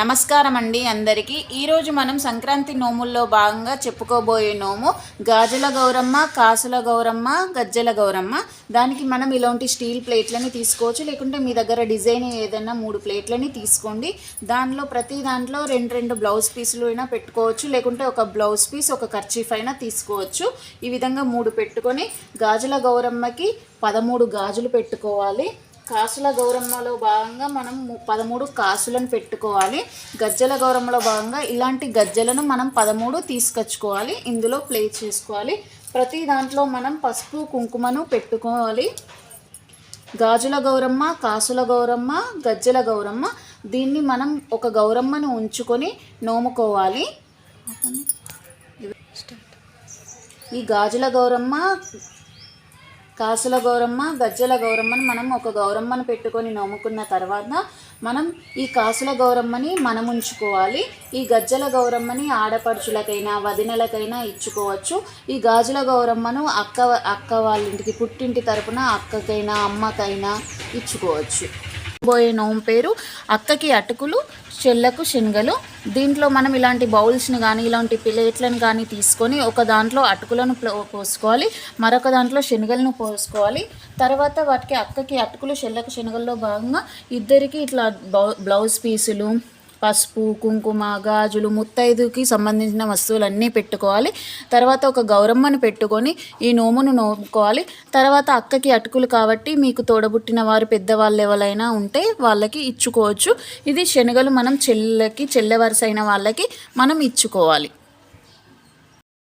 నమస్కారం అండి అందరికీ. ఈరోజు మనం సంక్రాంతి నోముల్లో భాగంగా చెప్పుకోబోయే నోము గాజుల గౌరమ్మ కాసుల గౌరమ్మ గజ్జల గౌరమ్మ. దానికి మనం ఇలాంటి స్టీల్ ప్లేట్లని తీసుకోవచ్చు. లేకుంటే మీ దగ్గర డిజైన్ ఏదైనా మూడు ప్లేట్లని తీసుకోండి. దానిలో ప్రతి దాంట్లో రెండు రెండు బ్లౌజ్ పీసులు అయినా పెట్టుకోవచ్చు. లేకుంటే ఒక బ్లౌజ్ పీస్ ఒక కర్చీఫ్ అయినా తీసుకోవచ్చు. ఈ విధంగా మూడు పెట్టుకొని గాజుల గౌరమ్మకి పదమూడు గాజులు పెట్టుకోవాలి. కాసుల గౌరమ్మలో భాగంగా మనం పదమూడు కాసులను పెట్టుకోవాలి. గజ్జల గౌరమ్మలో భాగంగా ఇలాంటి గజ్జలను మనం పదమూడు తీసుకొచ్చుకోవాలి. ఇందులో ప్లే చేసుకోవాలి. ప్రతి దాంట్లో మనం పసుపు కుంకుమను పెట్టుకోవాలి. గాజుల గౌరమ్మ కాసుల గౌరమ్మ గజ్జల గౌరమ్మ. దీన్ని మనం ఒక గౌరమ్మను ఉంచుకొని నోముకోవాలి. ఈ గాజుల గౌరమ్మ కాసుల గౌరమ్మ గజ్జల గౌరమ్మని మనం ఒక గౌరమ్మను పెట్టుకొని నమ్ముకున్న తర్వాత మనం ఈ కాసుల గౌరమ్మని మనం ఉంచుకోవాలి. ఈ గజ్జల గౌరమ్మని ఆడపడుచులకైనా వదినలకైనా ఇచ్చుకోవచ్చు. ఈ గాజుల గౌరమ్మను అక్క అక్క వాళ్ళ ఇంటికి పుట్టింటి తరపున అక్కకైనా అమ్మకైనా ఇచ్చుకోవచ్చు. పోయే నోము పేరు అక్కకి అటుకులు చెల్లకు శనగలు. దీంట్లో మనం ఇలాంటి బౌల్స్ని కానీ ఇలాంటి ప్లేట్లను కానీ తీసుకొని ఒక దాంట్లో అటుకులను పోసుకోవాలి. మరొక దాంట్లో శనగలను పోసుకోవాలి. తర్వాత వాటికి అక్కకి అటుకులు చెల్లకు శనగల్లో భాగంగా ఇద్దరికి ఇట్లా బౌ- బ్లౌజ్ పీసులు పసుపు కుంకుమ గాజులు ముత్తైదుకి సంబంధించిన వస్తువులన్నీ పెట్టుకోవాలి. తర్వాత ఒక గౌరమ్మను పెట్టుకొని ఈ నోమును నోముకోవాలి. తర్వాత అక్కకి అటుకులు కాబట్టి మీకు తోడబుట్టిన వారు పెద్దవాళ్ళు ఎవరైనా ఉంటే వాళ్ళకి ఇచ్చుకోవచ్చు. ఇది శనగలు మనం చెల్లెకి చెల్లెవరుసైన వాళ్ళకి మనం ఇచ్చుకోవాలి.